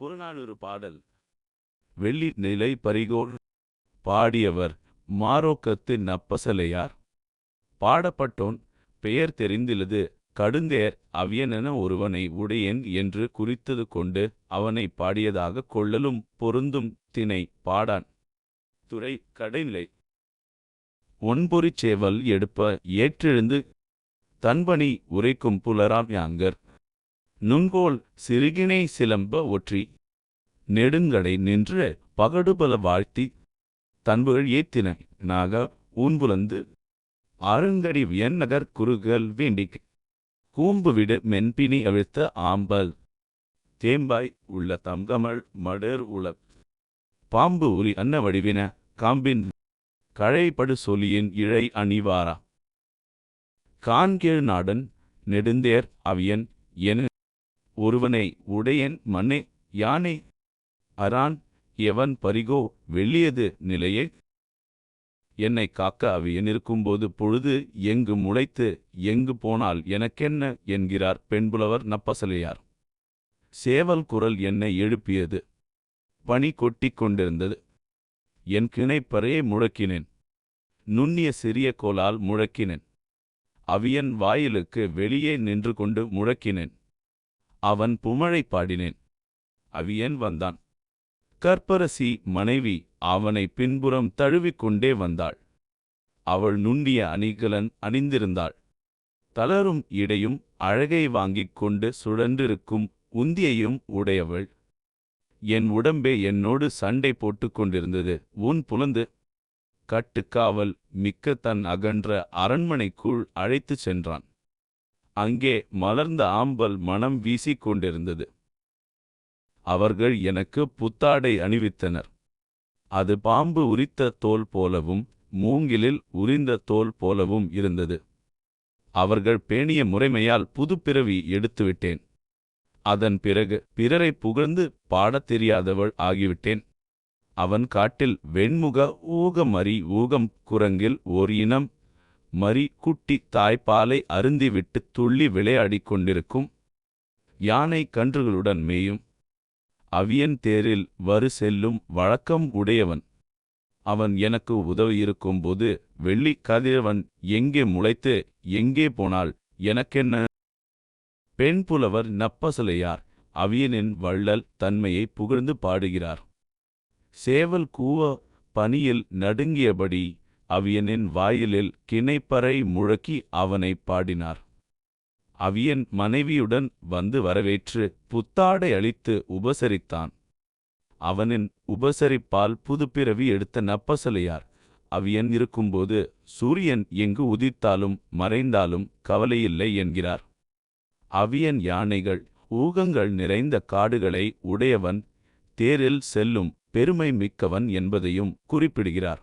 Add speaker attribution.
Speaker 1: புறநானூறு பாடல். வெள்ளி நிலை பரிகோள். பாடியவர் மாரோக்கத்து நப்பசலையார். பாடப்பட்டோன் பெயர் தெரிந்திலது கடுந்தேர் அவியனென ஒருவனை உடையன் என்று குறித்தது கொண்டு அவனை பாடியதாகக் கொள்ளலும் பொருந்தும் தினை பாடான். துறை கடைநிலை. ஒன்பொறிச் சேவல் எடுப்ப ஏற்றெழுந்து தன்பணி உரைக்கும் புலராம் யாங்கர். நுங்கோல் சிறுகினை சிலம்ப ஒற்றி. நெடுங்கடை நின்று பகடுபல வாழ்த்தி. தன்புகள் ஏத்தின நாக ஊன்புலந்து. அருங்கடி வியன்னகர் குறுகல் வேண்டிக். கூம்புவிடு மென்பினி அழுத்த ஆம்பல். தேம்பாய் உள்ள தங்கமள் மடர் உள பாம்பு உரி அன்ன வடிவின காம்பின். கழைபடு சொலியின் இழை அணிவாரா. கான்கீழ் நாடன் நெடுந்தேர் அவியன் என ஒருவனை உடையன் மன்னே யானை அரான் எவன் பரிகோ வெள்ளியது நிலையே. என்னை காக்க அவியனிருக்கும்போது பொழுது எங்கு முளைத்து எங்கு போனால் எனக்கென்ன என்கிறார் பெண்புலவர் நப்பசலையார். சேவல் குரல் என்னை எழுப்பியது பனி கொட்டிக் கொண்டிருந்தது. என் கிணைப்பறையை முழக்கினேன் நுண்ணிய சிறிய கோலால் முழக்கினேன். அவியன் வாயிலுக்கு வெளியே நின்று கொண்டு முழக்கினேன். அவன் புமழை பாடினேன். அவியன் வந்தான். கற்பரசி மனைவி அவனை பின்புறம் தழுவிக்கொண்டே வந்தாள். அவள் நுண்டிய அணிகலன் அணிந்திருந்தாள். தளரும் இடையும் அழகை வாங்கிக் கொண்டு சுழன்றிருக்கும் உந்தியையும் உடையவள். என் உடம்பே என்னோடு சண்டை போட்டுக் கொண்டிருந்தது. உன் புலந்து கட்டுக்காவல் மிக்க தன் அகன்ற அரண்மனைக்குள் அழைத்துச் சென்றான். அங்கே மலர்ந்த ஆம்பல் மனம் வீசிக் கொண்டிருந்தது அவர்கள் எனக்கு புத்தாடை அணிவித்தனர். அது பாம்பு உரித்த தோல் போலவும் மூங்கிலில் உரிந்த தோல் போலவும் இருந்தது. அவர்கள் பேணிய முறைமையால் புதுப்பிறவி எடுத்துவிட்டேன். அதன் பிறகு பிறரை புகழ்ந்து பாடத் தெரியாதவள் ஆகிவிட்டேன். அவன் காட்டில் வெண்முக ஊகமரி ஊகம் குரங்கில் ஓர் இனம் மரி குட்டி தாய்ப்பாலை அருந்திவிட்டு துள்ளி விளையாடிக் கொண்டிருக்கும் யானை கன்றுகளுடன் மேயும். அவியன் தேரில் வரு செல்லும் வழக்கம் உடையவன். அவன் எனக்கு உதவியிருக்கும்போது வெள்ளி கதிரவன் எங்கே முளைத்து எங்கே போனால் எனக்கென்ன? பெண் புலவர் நப்பசலையார் அவியனின் வள்ளல் தன்மையை புகழ்ந்து பாடுகிறார். சேவல் கூவ பனியில் நடுங்கியபடி அவியனின் வாயிலில் கிணைப்பறை முழக்கி அவனை பாடினார். அவியன் மனைவியுடன் வந்து வரவேற்று புத்தாடை அளித்து உபசரித்தான். அவனின் உபசரிப்பால் புதுப்பிறவி எடுத்த நப்பசலையார். அவியன் இருக்கும்போது சூரியன் எங்கு உதித்தாலும் மறைந்தாலும் கவலையில்லை என்கிறார். அவியன் யானைகள் ஊகங்கள் நிறைந்த காடுகளை உடையவன் தேரில் செல்லும் பெருமை மிக்கவன் என்பதையும் குறிப்பிடுகிறார்.